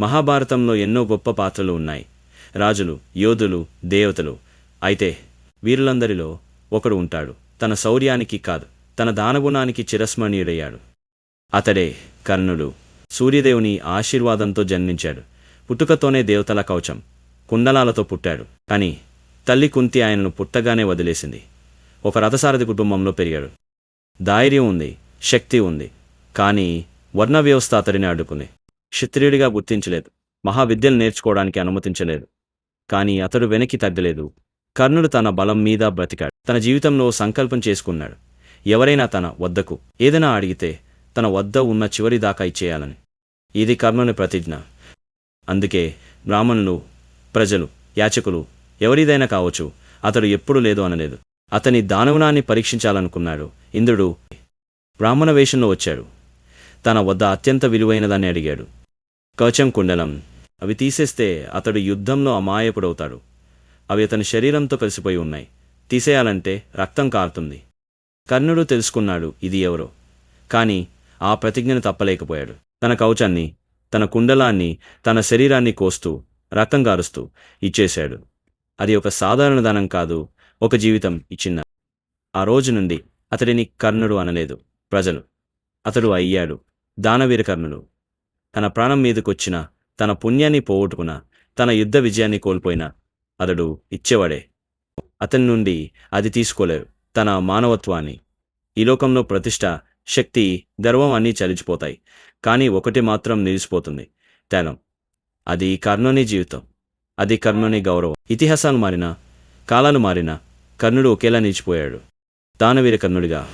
మహాభారతంలో ఎన్నో గొప్ప పాత్రలు ఉన్నాయి. రాజులు యోధులు దేవతలు. అయితే వీరులందరిలో ఒకడు ఉంటాడు. తన శౌర్యానికి కాదు తన దానగుణానికి చిరస్మరణీయుడయ్యాడు. అతడే కర్ణుడు. సూర్యదేవుని ఆశీర్వాదంతో జన్మించాడు. పుట్టుకతోనే దేవతల కవచం. కుండలాలతో పుట్టాడు. కానీ తల్లి కుంతి ఆయనను పుట్టగానే వదిలేసింది. ఒక రథసారథి కుటుంబంలో పెరిగాడు. ధైర్యం ఉంది శక్తి ఉంది. కానీ వర్ణ వ్యవస్థ అతడిని అడ్డుకుంది. క్షత్రియుడిగా గుర్తించలేదు. మహావిద్యలు నేర్చుకోవడానికి అనుమతించలేదు. కానీ అతడు వెనక్కి తగ్గలేదు. కర్ణుడు తన బలం మీద బ్రతికాడు. తన జీవితంలో సంకల్పం చేసుకున్నాడు. ఎవరైనా తన వద్దకు ఏదైనా అడిగితే తన వద్ద ఉన్న చివరి దాకా ఇచ్చేయాలని. ఇది కర్ణుని ప్రతిజ్ఞ. అందుకే బ్రాహ్మణులు ప్రజలు యాచకులు ఎవరిదైనా కావచ్చు అతడు ఎప్పుడు లేదు అనలేదు. అతని దానవనాన్ని పరీక్షించాలనుకున్నాడు. ఇంద్రుడు బ్రాహ్మణ వేషంలో వచ్చాడు. తన వద్ద అత్యంత విలువైనదాన్ని అడిగాడు. కవచం కుండలం. అవి తీసేస్తే అతడు యుద్ధంలో అమాయకుడవుతాడు. అవి అతని శరీరంతో కలిసిపోయి ఉన్నాయి. తీసేయాలంటే రక్తం కారుతుంది. కర్ణుడు తెలుసుకున్నాడు ఇది ఎవరో. కాని ఆ ప్రతిజ్ఞను తప్పలేకపోయాడు. తన కవచాన్ని తన కుండలాన్ని తన శరీరాన్ని కోస్తూ రక్తం కారుస్తూ ఇచ్చేశాడు. అది ఒక సాధారణ దానం కాదు ఒక జీవితం ఇచ్చిన. ఆ రోజు నుండి అతడిని కర్ణుడు అనలేదు ప్రజలు. అతడు అయ్యాడు దానవీర కర్ణుడు. తన ప్రాణం మీదకొచ్చిన తన పుణ్యాన్ని పోగొట్టుకున్న తన యుద్ధ విజయాన్ని కోల్పోయిన అతడు ఇచ్చేవాడే. అతని నుండి అది తీసుకోలేవు. తన మానవత్వాన్ని. ఈ లోకంలో ప్రతిష్ట శక్తి గర్వం అన్నీ చలిచిపోతాయి. కానీ ఒకటి మాత్రం నిలిచిపోతుంది. తేనం అది కర్ణుని జీవితం. అది కర్ణుని గౌరవం. ఇతిహాసాలు మారినా కాలాలు మారినా కర్ణుడు ఒకేలా నిలిచిపోయాడు. దానవీర కర్ణుడిగా